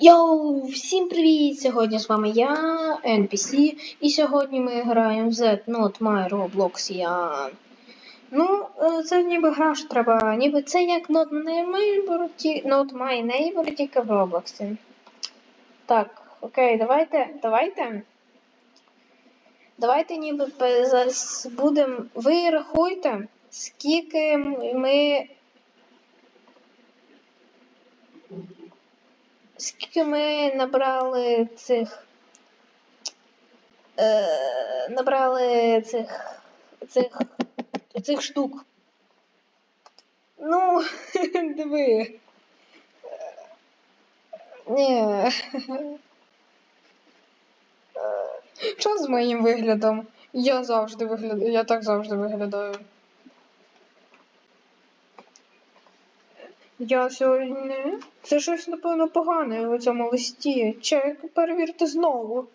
Йоу, всім привіт! Сьогодні з вами я, NPC, і сьогодні ми граємо в Z Not My Robloxian. Ну, е, це ніби гра, що треба, ніби це як Not My Neighbor, Not My Neighbor, тільки в Роблоксі. Так, окей, давайте, давайте. Давайте ніби зараз будемо. Ви рахуйте, скільки ми Скільки ми набрали цих. Е, набрали цих. цих. цих штук. Ну, диви. Ні. Що з моїм виглядом? Я завжди виглядаю. Я так завжди виглядаю. Я сьогодні. Це щось, напевно, погане у цьому листі. Чек, перевірте знову.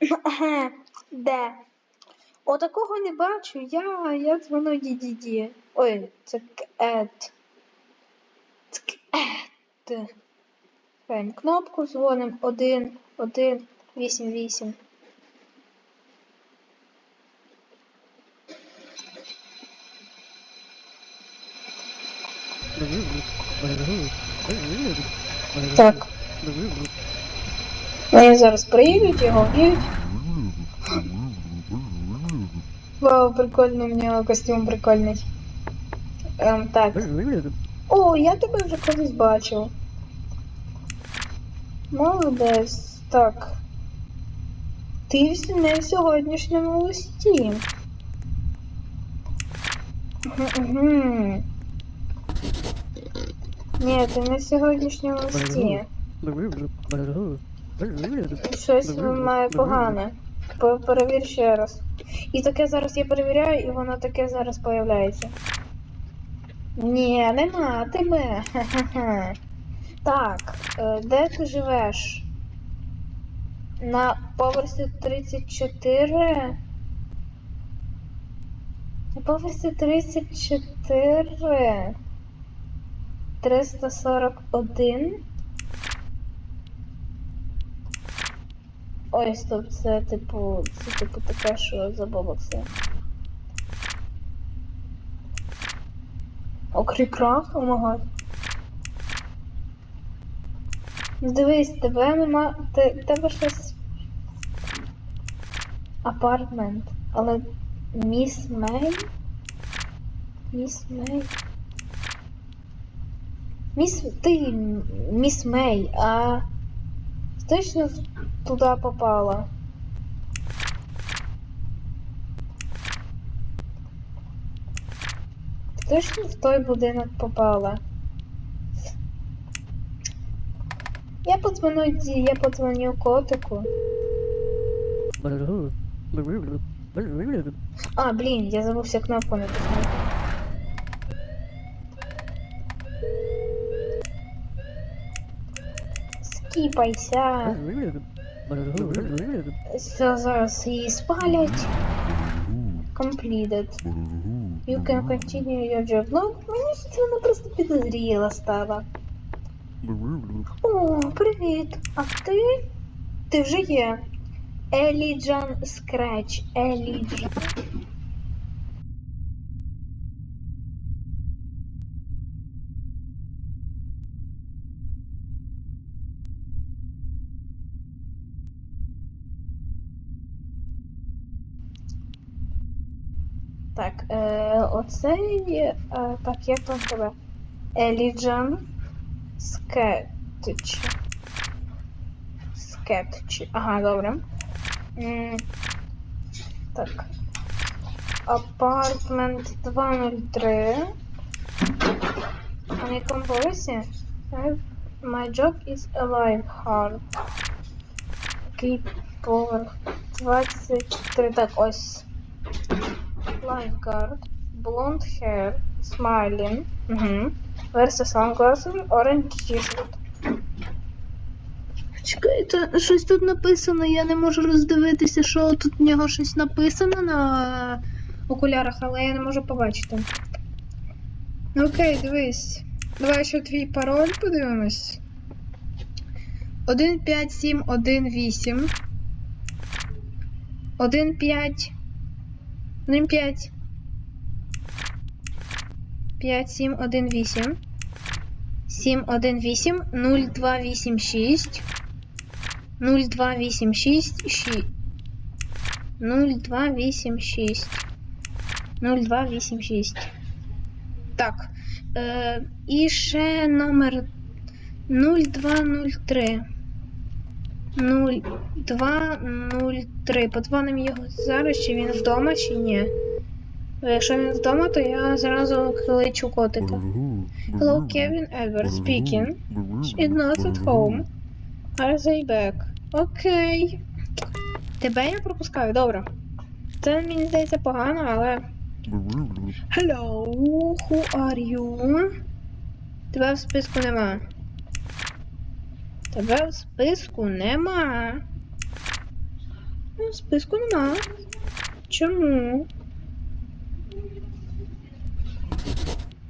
Де? Отакого не бачу. Я, я дзвоню діді. Ой, це кет. Це кет. Граємо кнопку, дзвоним 1, 1, 8, 8. Так. Вони зараз приїдуть, його вб'ють. Вау, прикольно, у мене костюм прикольний. Ем, так. О, я тебе вже колись бачив. Молодець. Так. Ти не в сьогоднішньому листі. Угу. Ні, ти в сьогоднішньому листі. Щось має погане. По- Перевір ще раз. І таке зараз я перевіряю, і воно таке зараз появляється. Ні, нема тебе. Ха-ха-ха. Так, е, де ти живеш? На поверсі 34. На поверсі 34. 341. Ой, стоп, це типу, це типу таке, що за бобокси. Окрікрафт? Омагад. Дивись, тебе нема. Те, тебе щось. Апартмент. Але міс Мей? Міс Мей. Міс. Ти міс Мей, а. Точно туда попала? Точно в той будинок попала? Я подзвоню я подзвоню котику. А, блін, я забувся кнопку натиснути. Скіпайся. Все зараз її спалять. Completed. You can continue your job. Ну, мені це вона просто підозріла стала. О, привіт. А ти? Ти вже є. Еліджан Скреч. Еліджан. Так, е, оцей. Е, так, як там тебе? Еліджан Скетч. Скетч. Ага, добре. М, так. Апартмент 203. А на якому? Е, My job is alive hard. Який поверх? 23. Так, ось. Lifeguard, blonde hair, smiling, угу. Версія sunglasses, orange t-shirt. Чекайте, щось тут написано, я не можу роздивитися, що тут в нього щось написано на окулярах, але я не можу побачити. Ну окей, дивись. Давай ще твій пароль подивимось. 1, 5, 7, 1, 8. 1, 5. 1, 5. 5, 7, 1, 8. 7, 1, 8, 0, 2, 8, 6. 0, 2, 8, 6, 6. 0, 2, 8, 6. 0, 2, 8, 6. Так. Е, і ще номер 0203. 0203. Подзвонимо його зараз, чи він вдома, чи ні. Якщо він вдома, то я зразу кличу котика. Hello, Kevin Edward speaking. Is not at home. Are they back? Окей. Тебе я пропускаю, добре. Це мені здається погано, але. Hello, who are you? Тебе в списку нема. Тебе в списку нема. Ну, В списку нема. Чому?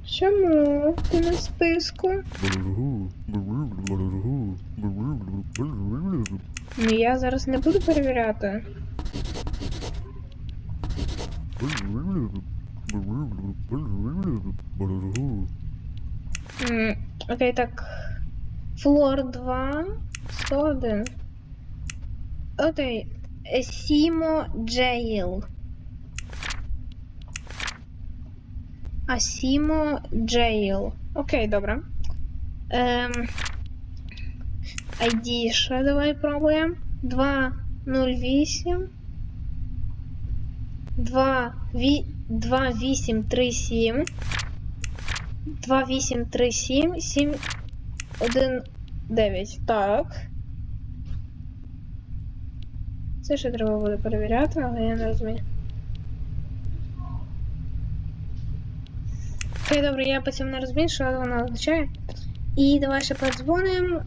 Чому ти в списку? Ну я зараз не буду перевіряти. Окей, так. Флор 2, 101. Окей. Сімо Джейл. Асімо Джейл. Окей, добре. Ем, ID ще давай пробуємо. 208. 2, 2837. 2837 7 1 9. Так. Це ще треба буде перевіряти, але я не розумію. Окей, добре, я потім не розумію, що воно означає. І давай ще подзвонимо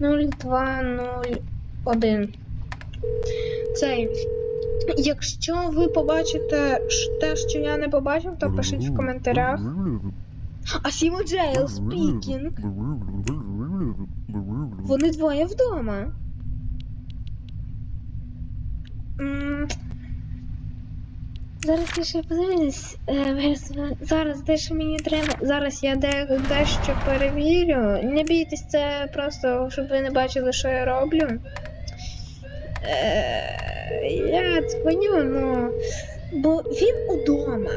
0201. Цей. Якщо ви побачите те, що я не побачив, то пишіть в коментарях. А Сімо Джейл спікінг. Вони двоє вдома. Зараз я ще подивлюсь. Е, Зараз дещо мені треба. Зараз я де, дещо перевірю. Не бійтесь, це просто, щоб ви не бачили, що я роблю. Е, я дзвоню, ну. Бо він удома.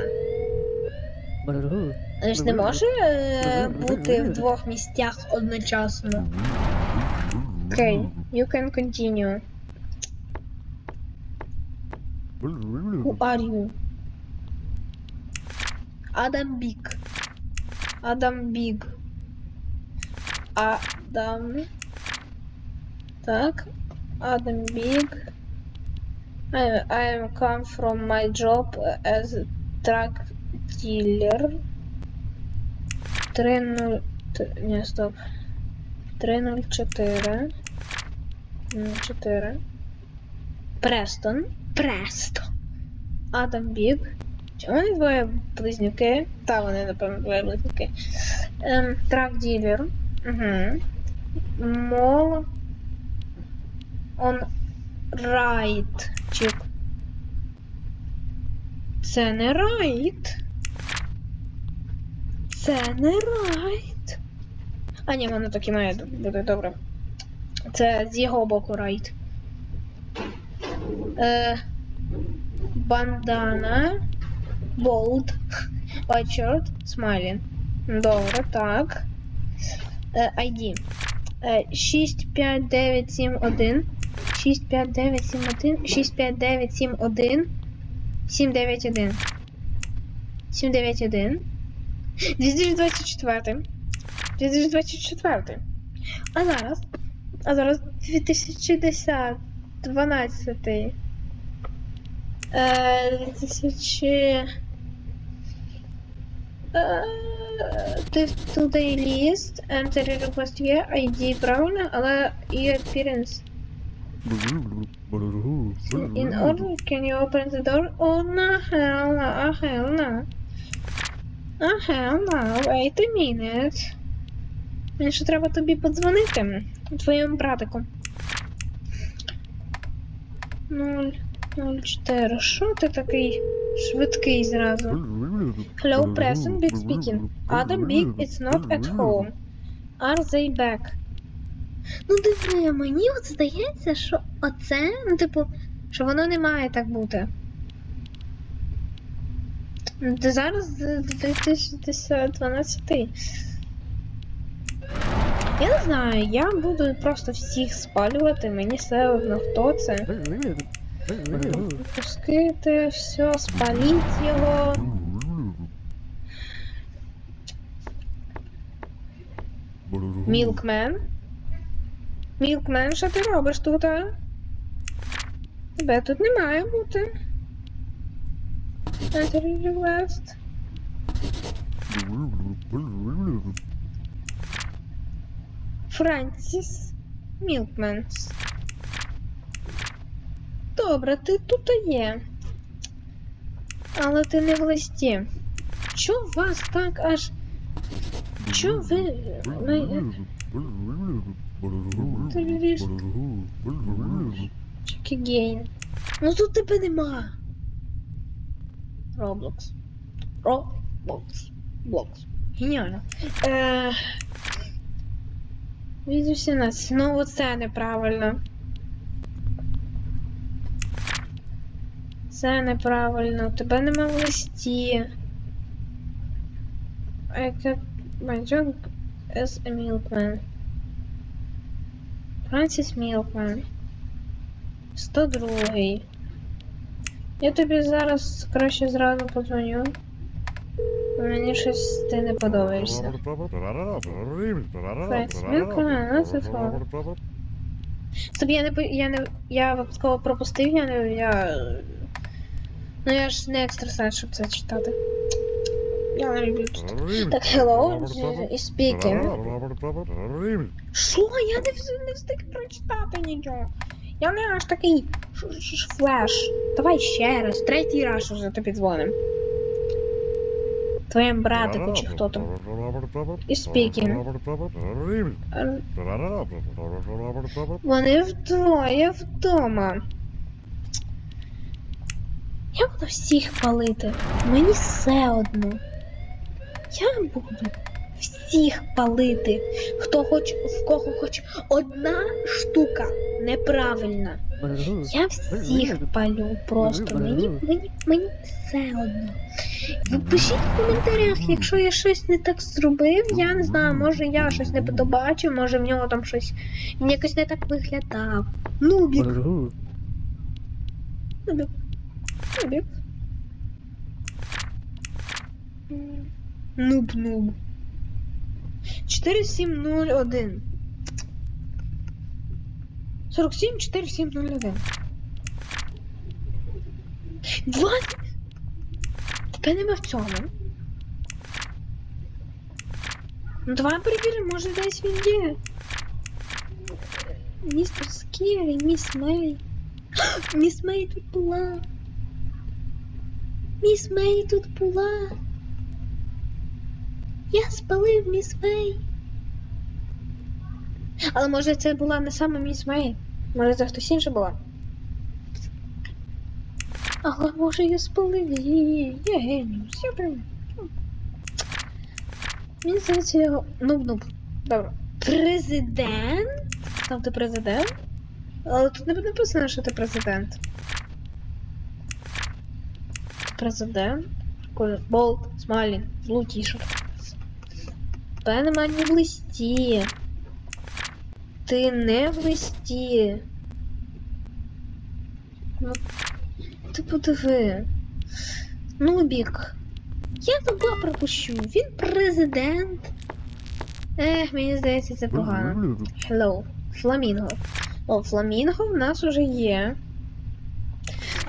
Але ж не може е, бути в двох місцях одночасно. Окей, you can continue. Who are you? Адам Бig. Адам Бig. Адам. Так. Adam Big. I, I come from my job as truck dealer. 30... т- Не, стоп. 304. 04. Престон. Престон. Адам Біг. Чи вони двоє близнюки? Та, вони, напевно, двоє близнюки. Ем, трак ділер. Угу. Мол. Он райт. Чик. Це не райт. Це не райт. А ні, воно так і має бути добре. Це з його боку райт. Е, бандана. Болт. White. Smiling. Добре, так. Е, ID. Е, 65971. 65971. 65971. 791. 791. 2024. 2024. А зараз. А зараз 2010. 12. Е, 2000. Е, Ти today list. Enter request є. ID правильно, але і appearance. In order, can you open the door? Oh no, hell no, oh hell no, wait a minute. Мені треба тобі подзвонити. Твоєму братику. 004. Що ти такий швидкий зразу? Hello, present, big speaking. Adam big is not at home. Are they back? Ну диви, мені от здається, що оце, ну типу, що воно не має так бути. Ти зараз 2012. Я не знаю, я буду просто всіх спалювати, мені все одно хто це. Пускайте, все, спаліть його. Мілкмен. Мілкмен, що ти робиш тут, а? Тебе тут не має бути. Enter request. Франсіс Мілкмен. Добре, ти тут є. Але ти не в листі. У вас так аж. Що ви. Чекігейн. Ну тут тебе нема. Роблокс. Роблокс. Блокс. Геніально. Е... Від 18. Ну оце неправильно. Це неправильно. Тебе нема в листі. I got my job as a milkman. Франсіс Мілкмен. 102. Я тобі зараз краще зразу подзвоню. Мені щось ти не подобаєшся. Стоп, я не я не. Я випадково пропустив, я не. Я. Ну я ж не екстрасенс, щоб це читати. Я не люблю тут. Так, hello, is speaking. Що? Я не, не встиг прочитати нічого. Я не аж такий ш- ш- ш- флеш. Давай ще раз, третій раз уже тобі дзвоним. Твоєму братику чи хто там. І. Е, Вони вдвоє вдома. Я буду всіх палити. Мені все одно. Я буду всіх палити. Хто хоч в кого хоч одна штука неправильна. Я всіх палю просто. Мені, мені, мені все одно. Ви пишіть в коментарях, якщо я щось не так зробив, я не знаю, може я щось не побачив, може в нього там щось. Він якось не так виглядав. Нубік. Нубік. Нубік. Нуб нуб. 4701. 47 4701. 20. Тебе нема в цьому. Ну давай перевіримо, може десь він є. Містер Скірі, міс Мей. Міс Мей тут була. Міс Мей тут була. Я спалив міс Мей. Але може це була не саме міс Мей. Може це хтось інша була. Але може я спалив її. Я геніус. Я прям. Мені здається його. Нуб-нуб. Добре. Президент? Там ти президент? Але тут не написано, що ти президент. Президент. Болт, Смайлін, Блу Тішерт. Та нема ні в листі. Ти не в листі. Ну, ти подиви. Нубік. Я тебе пропущу. Він президент. Ех, мені здається, це погано. Hello. Фламінго. О, фламінго в нас уже є.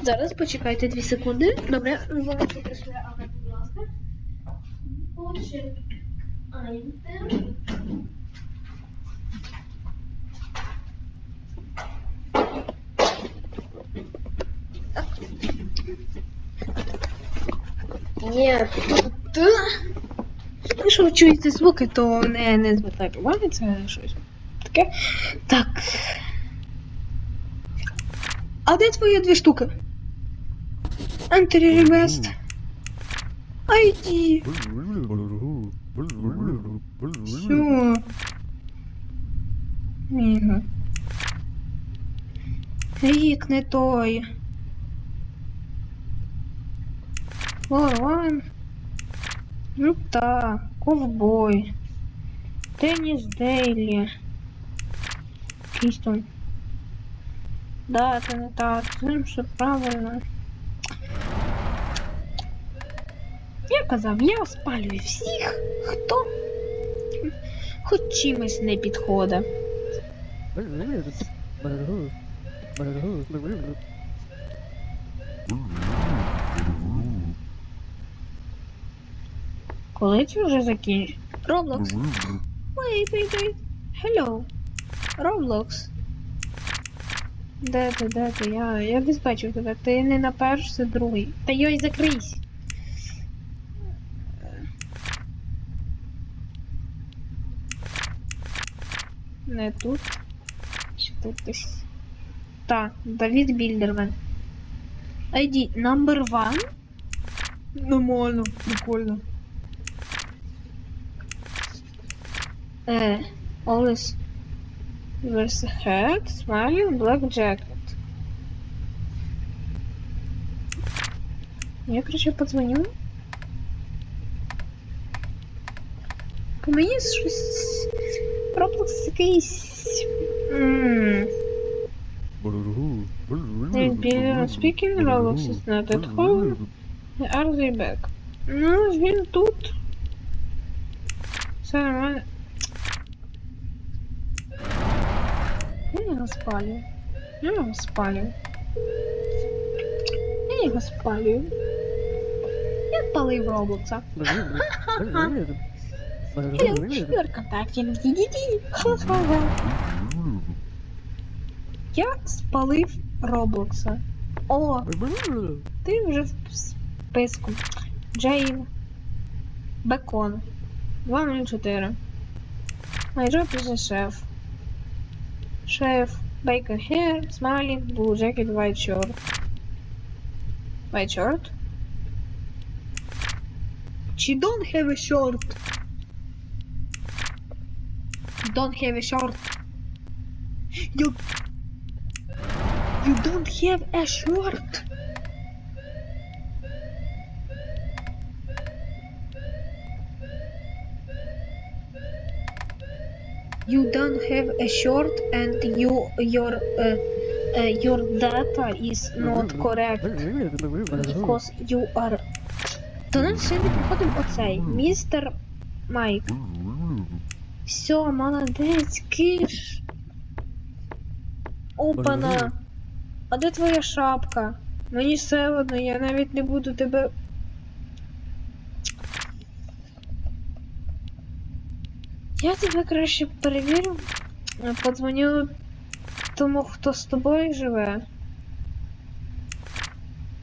Зараз почекайте 2 секунди. Добре, вимкнути своє авто, будь ласка. Почекайте. Нет. Да. Якщо ви чуєте звуки, то не, не звертайте уваги, це щось таке. Так. А де твої дві штуки? Entry request. ID. Все. Міга. Рік не той. Ворон. Жукта. Ковбой. Теніс Дейлі. Якийсь там. Да, це не так. З ним все правильно. Я казав, я спалюю всіх, хто Хоч чимось не підходить. Коли це вже закінчить? Roblox. Wait, wait, wait. Hello. Roblox. Де ти, де ти? Я, я десь бачив тебе. Ти не на перший, другий. Та йой, закрийсь. Не тут. Чи тут десь? Так, Давід Більдермен. ID number one. Нормально, прикольно. Е, wears a hat, smiling, black jacket. Я, короче, подзвоню. По мені щось... Roblox якийсь... Speaking Roblox is not at home. Are they back? Ну, він тут. Все нормально. Я його спалю. Я його спалю. Я його спалю. Я спалив Роблокса. Я спалив Роблокса. О, ти вже в списку. Джейн. Бекон. 204. My job is a chef. Chef. Bacon hair. Smiling. Blue jacket. White shirt. White shirt? She don't have a shirt. Don't have a shirt. You. You don't have a shirt. you don't have a short and you your uh, uh, your data is not correct because you are до нас сьогодні приходив оцей містер Майк. Все, молодець, киш. Опана. А де твоя шапка? Мені все одно, я навіть не буду тебе. Я тебе краще перевірю. Подзвоню тому, хто з тобою живе.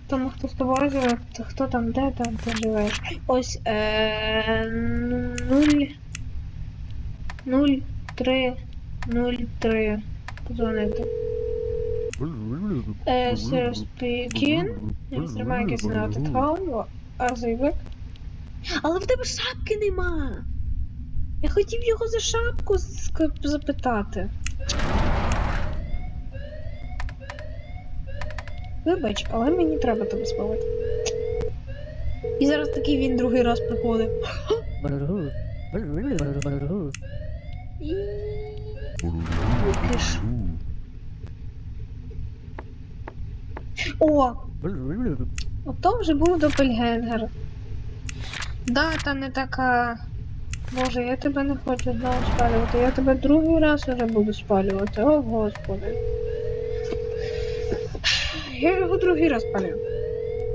Тому, хто з тобою живе, то хто там, де там ти живеш? Ось е, нуль. Нуль три. Нуль три. Подзвонити. Е, sir speaking. Mr. Mike is not at home. They? Але в тебе шапки нема. Я хотів його за шапку запитати. Вибач, але мені треба тебе спалити. І зараз такий він другий раз приходить. О! Ото вже був допельгенгер. Дата не така. Боже, я тебе не хочу знову спалювати. Я тебе другий раз вже буду спалювати. О, господи. Я його другий раз палю.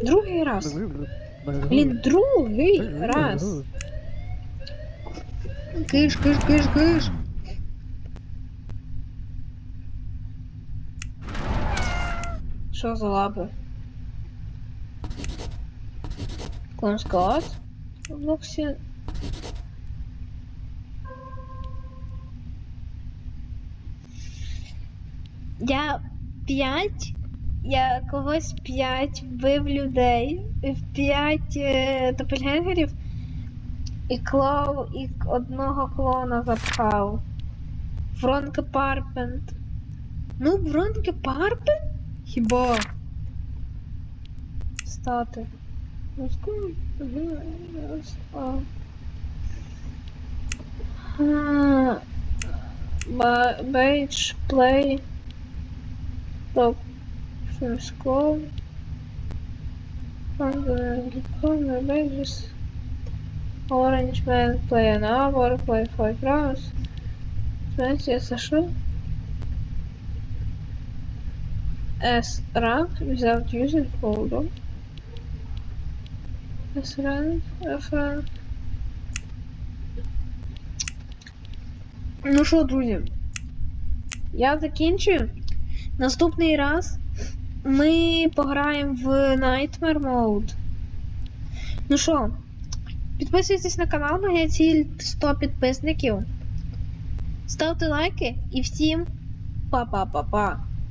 Другий раз. Блін, другий раз. Киш, киш, киш, киш. Що за лапи? Конскалат? Блоксі. Ну, я п'ять. Я когось п'ять вбив людей. П'ять е, топельгенгерів і клоу, і одного клоуна запхав. Фронке Парпент. Ну, Фронке Парпент? Хіба? Стати. Ну, Бейдж, плей. Топ. Ферскол. Corner Badges. Orange Man play an hour, play 5 rounds. Знаете, это что? S rank without using folder. S rank, F rank. Ну що, друзі, я закінчую. Наступний раз ми пограємо в Nightmare Mode. Ну що, підписуйтесь на канал, моя ціль 100 підписників. Ставте лайки і всім па-па-па-па.